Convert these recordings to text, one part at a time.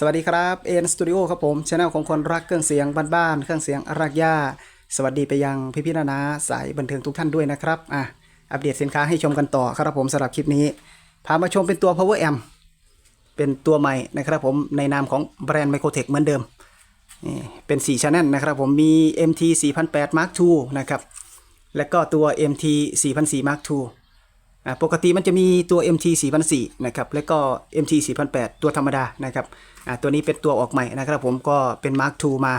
สวัสดีครับเอ็นสตูดิโอครับผมช anel ของคนรักเครื่องเสียงบ้านๆเครื่องเสียงรากหญ้า สวัสดีไปยังพี่พี่ๆนานาสายบันเทิงทุกท่านด้วยนะครับอะอัปเดตสินค้าให้ชมกันต่อครับผมสำหรับคลิปนี้ พามาชมเป็นตัว power amp เป็นตัวใหม่นะครับผมในนามของแบรนด์ Microtech เหมือนเดิมนี่เป็น4 channel นะครับผมมี MT 4008 Mark II นะครับและก็ตัว MT 4004 Mark II ปกติมันจะมีตัว MT 4004นะครับ แล้วก็ MT 4008ตัวธรรมดานะครับอ่าตัวนี้เป็นตัวออกใหม่นะครับผมก็เป็น Mark II มา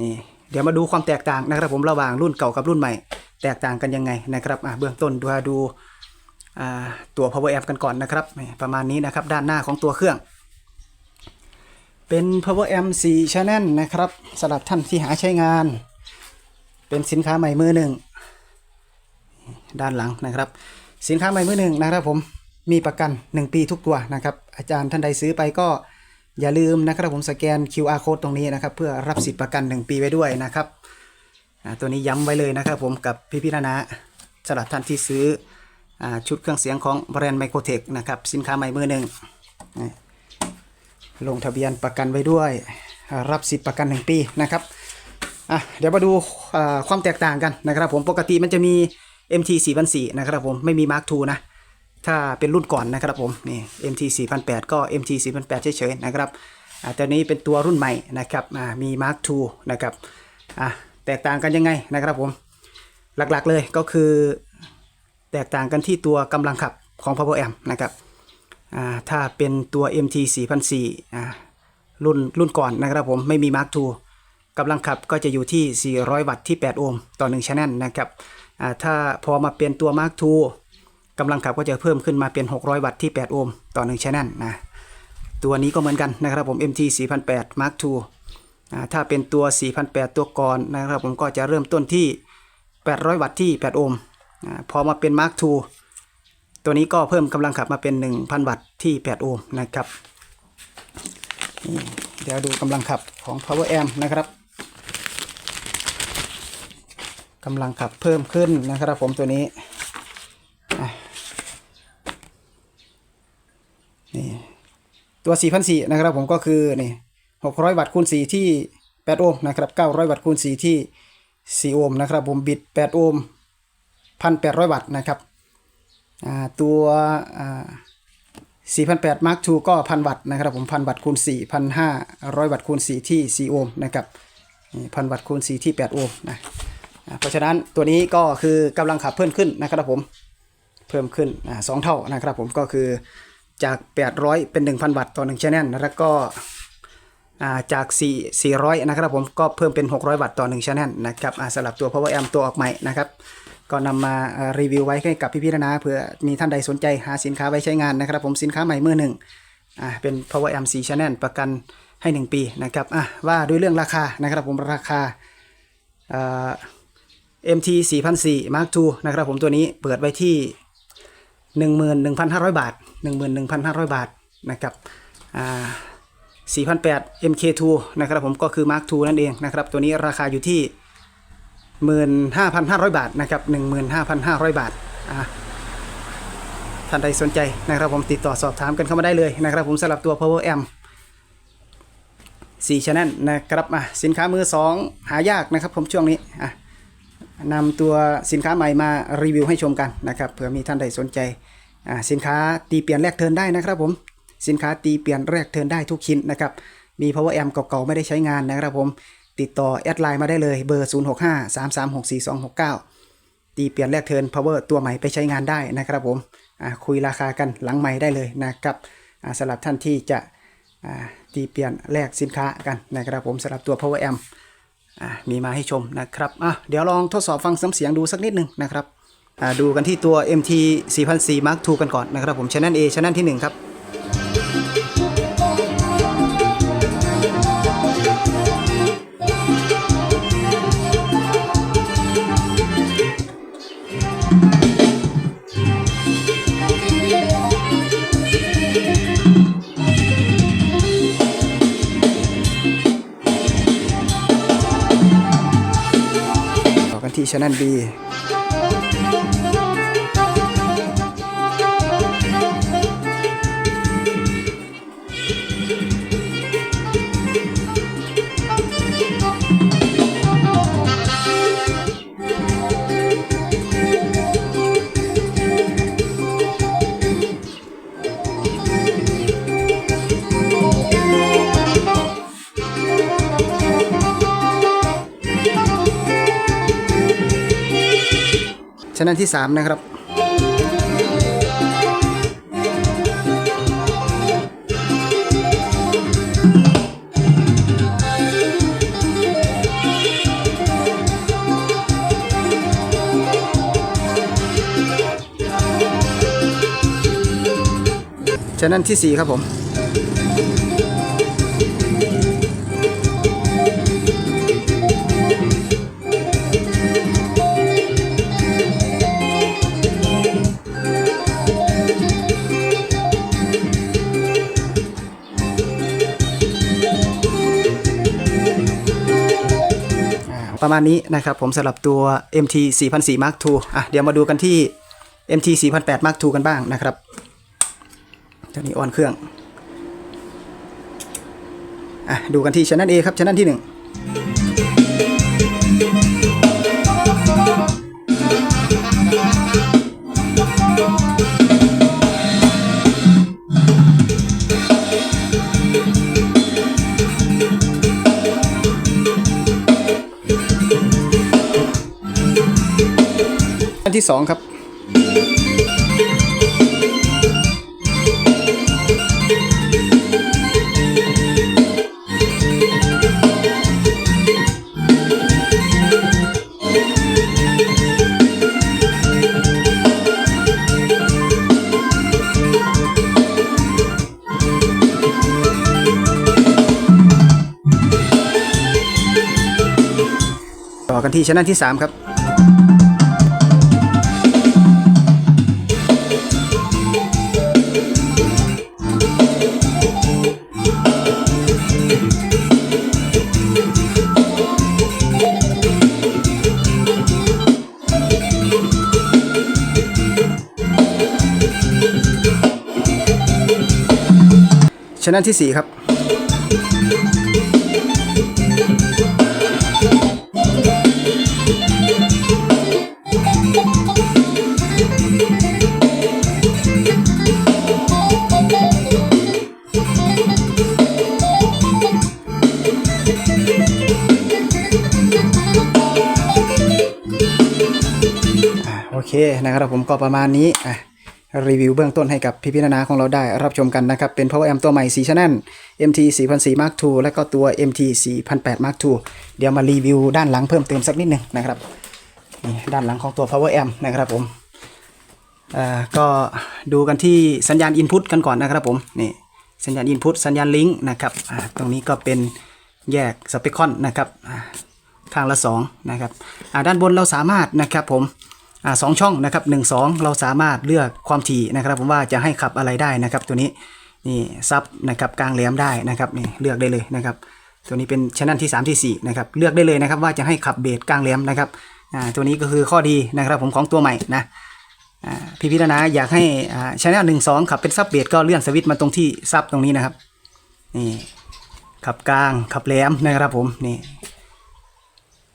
นี่เดี๋ยวมาดูความแตกต่างนะครับผมระหว่างรุ่นเก่ากับรุ่นใหม่ แตกต่างกันยังไงนะครับอ่าเบื้องต้นดูดูอ่าตัว power amp กันก่อนนะครับ ประมาณนี้นะครับด้านหน้าของตัวเครื่อง เป็น power amp 4 channel นะครับสำหรับท่านที่หาใช้งาน เป็นสินค้าใหม่มือหนึ่ง ด้านหลังนะครับ สินค้าใหม่มือหนึ่งนะครับผมมีประกัน 1 ปีทุกตัวนะครับ อาจารย์ท่านใดซื้อไปก็อย่าลืมนะครับผมสแกน QR code ตรงนี้นะครับ เพื่อรับสิทธิ์ประกัน 1 ปีไว้ด้วยนะครับตัวนี้ย้ำไว้เลยนะครับผมกับพี่พี่ๆนานะสำหรับท่านที่ซื้ออชุดเครื่องเสียงของแบรนด์ไมโครเทคนะครับสินค้าใหม่มือหนึ่งลงทะเบียนประกันไว้ด้วย รับสิทธิ์ประกัน 1 ปีนะครับเดี๋ยวมาดูความแตกต่างกันนะครับ ผมปกติมันจะมี MT 4004นะครับผมไม่มี Mark II นะ ถ้าเป็นรุ่นก่อนนะครับผมนี่ MT 4008ก็ MT 4008เฉยๆนะครับอ่าแต่นี้เป็นตัวรุ่นใหม่นะครับอ่ามี Mark II นะครับอะแตกต่างกันยังไงนะครับผมหลักๆเลยก็คือแตกต่างกันที่ตัวกำลังขับของ Power Amp นะครับอ่าถ้าเป็นตัว MT 4004อ่ารุ่นรุ่นก่อนนะครับผมไม่มี Mark II กำลังขับก็จะอยู่ที่ 400 วัตต์ที่ 8 โอห์มต่อ1 channel นะครับ ถ้าพอมาเป็นตัว Mark II กำลังขับก็จะเพิ่มขึ้นมาเป็น 600 วัตต์ที่ 8 โอห์มต่อ1 channel นะตัวนี้ก็เหมือนกันนะครับผม MT 4008 Mark II ถ้าเป็นตัว 4008 ตัวก่อนนะครับผมก็จะเริ่มต้นที่ 800 วัตต์ที่ 8 โอห์มพอมาเป็น Mark II ตัวนี้ก็เพิ่มกำลังขับมาเป็น 1,000 วัตต์ที่ 8 โอห์มนะครับเดี๋ยวดูกำลังขับของ Power Amp นะครับ กำลังขับเพิ่มขึ้นนะครับผมตัวนี้นี่ตัว4,004นะครับผมก็คือนี่600 วัตต์คูณ 4 ที่ 8 โอห์มนะครับ900 วัตต์คูณ 4 ที่ 4 โอห์มนะครับผมบิด 8 โอห์ม1,800 วัตต์นะครับตัว4,800 Mark II ก็ 1,000 วัตต์นะครับผม1,000 วัตต์คูณ 4 1,500 วัตต์คูณ 4 ที่ 4 โอห์มนะครับ1,000 วัตต์คูณ 4 ที่ 8 โอห์มนะ เพราะฉะนั้นตัวนี้ก็คือกำลังขับเพิ่มขึ้นนะครับผม เพิ่มขึ้นสองเท่านะครับผมก็คือจาก 800 เป็น 1,000 วัตต์ต่อ1 channel แล้วก็อ่าจาก 4 400 นะครับผมก็เพิ่มเป็น 600 วัตต์ต่อ1 channel นะครับสำหรับตัว power amp ตัวออกใหม่นะครับก็นำมาอ่ารีวิวไว้ให้กับพี่ๆนะเผื่อมีท่านใดสนใจหาสินค้าไว้ใช้งานนะครับ ผมสินค้าใหม่มือหนึ่งเป็น power amp 4 channel ประกันให้ 1 ปีนะครับว่าด้วยเรื่องราคานะครับผมราคาา MT 4004 Mark II นะครับผมตัวนี้เปิดไว้ที่ 11,500 บาท 11,500 บาทนะครับอ่า4,800 MK2 นะครับผมก็คือ Mark II นั่นเองนะครับตัวนี้ราคาอยู่ที่ 15,500 บาทนะครับ15,500 บาทอ่าท่านใดสนใจนะครับผมติดต่อสอบถามกันเข้ามาได้เลยนะครับผมสำหรับตัว Power Amp 4 channel นะครับอะสินค้ามือ 2 หายากนะครับผมช่วงนี้อะ นำตัวสินค้าใหม่มารีวิวให้ชมกันนะครับเผื่อมีท่านใดสนใจสินค้าตีเปลี่ยนแลกเทินได้นะครับผมสินค้าตีเปลี่ยนแลกเทินได้ทุกชิ้นนะครับมี power amp เก่าๆไม่ได้ใช้งานนะครับผมติดต่อแอดไลน์มาได้เลยเบอร์ 0 6 5 3 3 6 4 2 6 9 ตีเปลี่ยนแลกเทิน power ตัวใหม่ไปใช้งานได้นะครับผมคุยราคากันหลังใหม่ได้เลยนะครับสำหรับท่านที่จะตีเปลี่ยนแลกสินค้ากันนะครับผมสำหรับตัว power amp อะมีมาให้ชมนะครับอะเดี๋ยวลองทดสอบฟังเสียงดูสักนิดหนึ่งนะครับอะดูกันที่ตัว MT 4004 Mark II กันก่อนนะครับผม Channel A Channel ที่ 1 ครับ Channel B ช่องที่สามนะครับช่องที่สี่ครับผม ประมาณนี้นะครับผมสำหรับตัว MT 4004 Mark II อะเดี๋ยวมาดูกันที่ MT 4008 Mark II กันบ้างนะครับตอนนี้ออนเครื่องอะดูกันที่ชั้น A ครับชั้นที่ 1 นที่2ครับ ต่อกันที่ชั้นที่ 3 ครับ ชนะที่ 4 ครับ โอเคนะครับผมก็ประมาณนี้อะ รีวิวเบื้องต้นให้กับพี่พิจารณาของเราได้รับชมกันนะครับ เป็น Power Amp ตัวใหม่4 Channel MT 4004 Mark II และก็ตัว MT 4008 Mark II เดี๋ยวมารีวิวด้านหลังเพิ่มเติมสักนิดหนึ่งนะครับนี่ด้านหลังของตัว Power Amp นะครับผมอ่าก็ดูกันที่สัญญาณ Input กันก่อนนะครับผมนี่สัญญาณ Input สัญญาณ Link นะครับอ่าตรงนี้ก็เป็นแยกสเปคอนนะครับอ่าข้างละ2นะครับอ่าด้านบนเราสามารถนะครับผม อ่าสองช่องนะครับหนึ่งสองเราสามารถเลือกความถี่นะครับ ผมว่าจะให้ขับอะไรได้นะครับตัวนี้นี่ซับนะครับกลางแหลมได้นะครับนี่เลือกได้เลยนะครับ ตัวนี้เป็นชั้นที่ 3 ที่4นะครับเลือกได้เลยนะครับ ว่าจะให้ขับเบสกลางแหลมนะครับอ่าตัวนี้ก็คือข้อดีนะครับ ผมของตัวใหม่นะอ่าพี่พิจารณาอยากให้อ่าชั้นหนึ่งสองขับเป็นซับเบสก็เลื่อนสวิตช์มาตรงที่ซับตรงนี้นะครับนี่ขับกลางขับแหลมนะครับผมนี่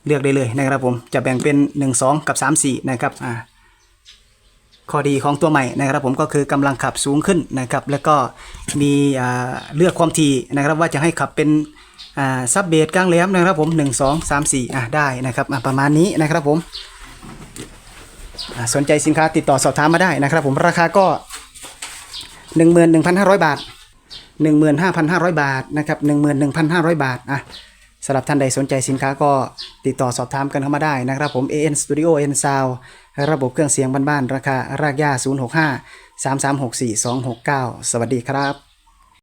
เลือกได้เลยนะครับผมจะแบ่งเป็น 1 2 กับ 3 4 นะครับอ่าข้อดีของตัวใหม่นะครับผมก็คือกำลังขับสูงขึ้นนะครับแล้วก็มีเลือกความถี่นะครับว่าจะให้ขับเป็นซับเบสกลางแหลมนะครับผม 1 2 3 4อะได้นะครับประมาณนี้นะครับผมสนใจสินค้าติดต่อสอบถามมาได้นะครับผมราคาก็ 11,500 บาท 15,500 บาทนะครับ11,500 บาทอะ สำหรับท่านใดสนใจสินค้าก็ติดต่อสอบถามกันเข้ามาได้นะครับผม AN Studio N Sound ระบบเครื่องเสียงบ้านๆราคารากย่า065 3364 269 สวัสดีครับ